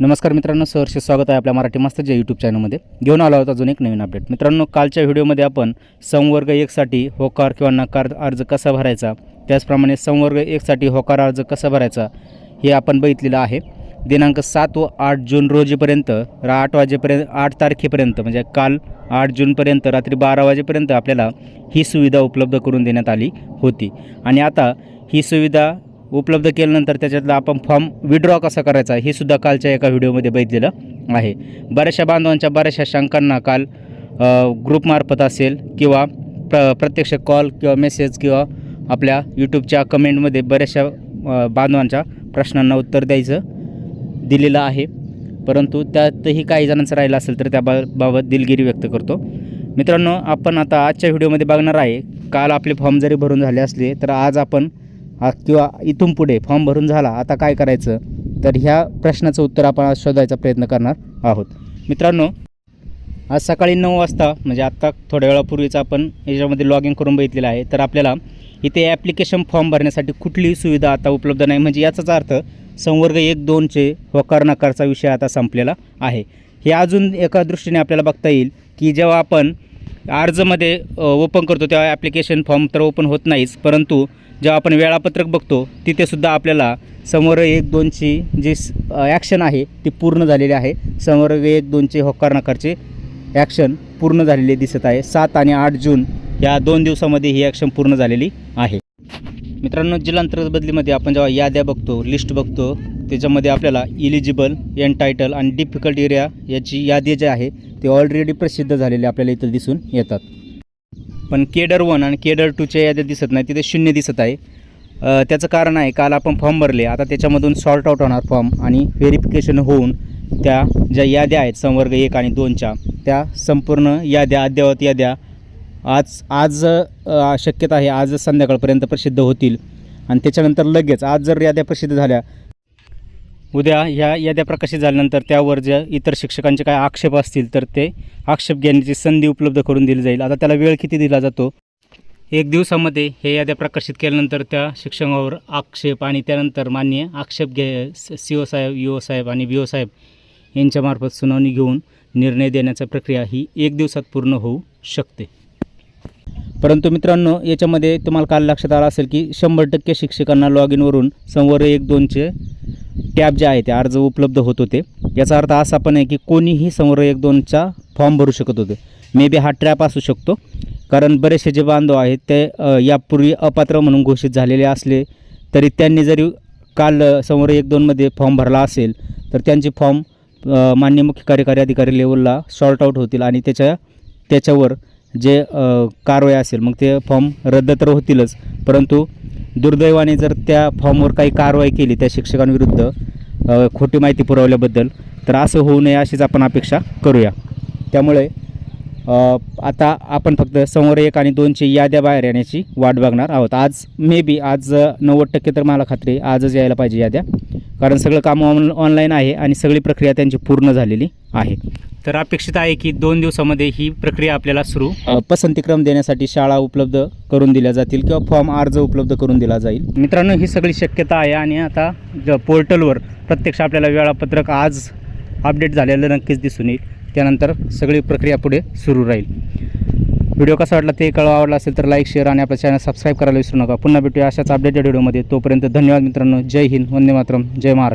नमस्कार मित्रांनो सहर्ष स्वागत आहे आपल्या मराठी मास्तरच्या यूट्यूब चॅनलमध्ये घेऊन आलो होता अजून एक नवीन अपडेट मित्रांनो कालच्या व्हिडिओमध्ये आपण संवर्ग एकसाठी होकार किंवा नकार अर्ज कसा भरायचा त्याचप्रमाणे संवर्ग एकसाठी होकार अर्ज कसा भरायचा हे आपण बघितलेलं आहे. दिनांक सात व आठ जून रोजीपर्यंत रा आठ वाजेपर्यंत आठ तारखेपर्यंत म्हणजे काल आठ जूनपर्यंत रात्री बारा वाजेपर्यंत आपल्याला ही सुविधा उपलब्ध करून देण्यात आली होती. आणि आता ही सुविधा उपलब्ध केल्यानंतर त्याच्यातला आपण फॉर्म विड्रॉ कसा करायचा हे सुद्धा कालच्या एका व्हिडिओमध्ये बघितलेलं आहे. बऱ्याचशा बांधवांच्या बऱ्याचशा शंकांना काल ग्रुपमार्फत असेल किंवा प्र प्रत्यक्ष कॉल किंवा मेसेज किंवा आपल्या यूट्यूबच्या कमेंटमध्ये बऱ्याचशा बांधवांच्या प्रश्नांना उत्तर द्यायचं दिलेलं आहे. परंतु त्यातही काही जणांचं राहिलं असेल तर त्या बा बाबत दिलगिरी व्यक्त करतो. मित्रांनो आपण आता आजच्या व्हिडिओमध्ये बघणार आहे. काल आपले फॉर्म जरी भरून झाले असले तर आज आपण किंवा इथून पुढे फॉर्म भरून झाला आता काय करायचं? तर ह्या प्रश्नाचं उत्तर आपण आज शोधायचा प्रयत्न करणार आहोत. मित्रांनो आज सकाळी नऊ वाजता म्हणजे आत्ता थोड्या वेळापूर्वीच आपण याच्यामध्ये लॉग इन करून बघितलेलं आहे. तर आपल्याला इथे ॲप्लिकेशन फॉर्म भरण्यासाठी कुठलीही सुविधा आता उपलब्ध नाही. म्हणजे याचाच अर्थ संवर्ग एक दोनचे होकार नकारचा विषय आता संपलेला आहे. हे अजून एका दृष्टीने आपल्याला बघता येईल की जेव्हा आपण अर्जमध्ये ओपन करतो तेव्हा ॲप्लिकेशन फॉर्म तर ओपन होत नाहीच. परंतु जेव्हा आपण वेळापत्रक बघतो तिथेसुद्धा आपल्याला समोर एक दोनची जी ॲक्शन आहे ती पूर्ण झालेली आहे. समोर एक दोनचे होकार नकारचे ॲक्शन पूर्ण झालेली दिसत आहे. सात आणि आठ जून या दोन दिवसामध्ये ही ॲक्शन पूर्ण झालेली आहे. मित्रांनो जिल्हांतर्गत बदलीमध्ये आपण जेव्हा याद्या बघतो लिस्ट बघतो त्याच्यामध्ये आपल्याला इलिजिबल एन टायटल आणि डिफिकल्ट एरिया याची यादी जी आहे ते ऑलरेडी प्रसिद्ध झालेले आपल्याला इथं दिसून येतात. पण केडर वन आणि केडर टूच्या याद्या दिसत नाही तिथे शून्य दिसत आहे. त्याचं कारण आहे काल आपण फॉर्म भरले आता त्याच्यामधून सॉर्ट आउट होणार फॉर्म आणि व्हेरिफिकेशन होऊन त्या ज्या याद्या आहेत संवर्ग एक आणि दोनच्या त्या संपूर्ण याद्या अद्ययावत याद्या आज आज शक्यता आहे आज संध्याकाळपर्यंत प्रसिद्ध होतील. आणि त्याच्यानंतर लगेच आज जर याद्या प्रसिद्ध झाल्या उद्या ह्या याद्या प्रकाशित झाल्यानंतर त्यावर ज्या इतर शिक्षकांचे काय आक्षेप असतील तर ते आक्षेप घेण्याची संधी उपलब्ध करून दिली जाईल. आता त्याला वेळ किती दिला जातो? एक दिवसामध्ये हे याद्या प्रकाशित केल्यानंतर त्या शिक्षकावर आक्षेप आणि त्यानंतर मान्य आक्षेप घे सी ओ साहेब यू ओ साहेब आणि बी ओ साहेब यांच्यामार्फत सुनावणी घेऊन निर्णय देण्याचा प्रक्रिया ही एक दिवसात पूर्ण होऊ शकते. परंतु मित्रांनो याच्यामध्ये तुम्हाला काल लक्षात आलं असेल की शंभर टक्के शिक्षकांना लॉग इनवरून संवर एक दोनचे टॅब जे आहे ते अर्ज उपलब्ध होत होते. याचा अर्थ असा पण आहे की कोणीही समोर एक दोनचा फॉर्म भरू शकत होते. मे बी हा ट्रॅप असू शकतो. कारण बरेचसे जे बांधव आहेत ते यापूर्वी अपात्र म्हणून घोषित झालेले असले तरी त्यांनी जरी काल समोर एक दोनमध्ये फॉर्म भरला असेल तर त्यांचे फॉर्म मान्य मुख्य कार्यकारी अधिकारी लेवलला सॉर्ट आऊट होतील आणि त्याच्या त्याच्यावर जे कारवाई असेल मग ते फॉर्म रद्द तर होतीलच. परंतु दुर्दैवाने जर त्या फॉर्मवर काही कारवाई केली त्या शिक्षकांविरुद्ध खोटी माहिती पुरवल्याबद्दल तर असं होऊ नये अशीच आपण अपेक्षा करूया. त्यामुळे आता आपण फक्त समोर एक आणि दोनची याद्या बाहेर येण्याची वाट बघणार आहोत. आज मे बी आज नव्वद टक्के तर मला खात्री आजच यायला पाहिजे याद्या. कारण सगळं काम ऑन ऑनलाईन आहे आणि सगळी प्रक्रिया त्यांची पूर्ण झालेली आहे. तर अपेक्षित आहे की दोन दिवसामध्ये ही प्रक्रिया आपल्याला सुरू? पसंतीक्रम देण्यासाठी शाळा उपलब्ध करून दिल्या जातील किंवा फॉर्म अर्ज उपलब्ध करून दिला जाईल. मित्रांनो ही सगळी शक्यता आहे आणि आता ज- पोर्टलवर प्रत्यक्ष आपल्याला वेळापत्रक आज अपडेट झालेलं नक्कीच दिसून येईल. त्यानंतर सगळी प्रक्रिया पुढे सुरू राहील. व्हिडिओ कसा वाटला ते कळवा आवडला असेल तर लाईक शेअर आणि आपल्या चॅनल सबस्क्राईब करायला विसरू नका. पुन्हा भेटूया अशाच अपडेटेड व्हिडिओमध्ये तोपर्यंत धन्यवाद मित्रांनो. जय हिंद. वंदे मातरम. जय महाराष्ट्र.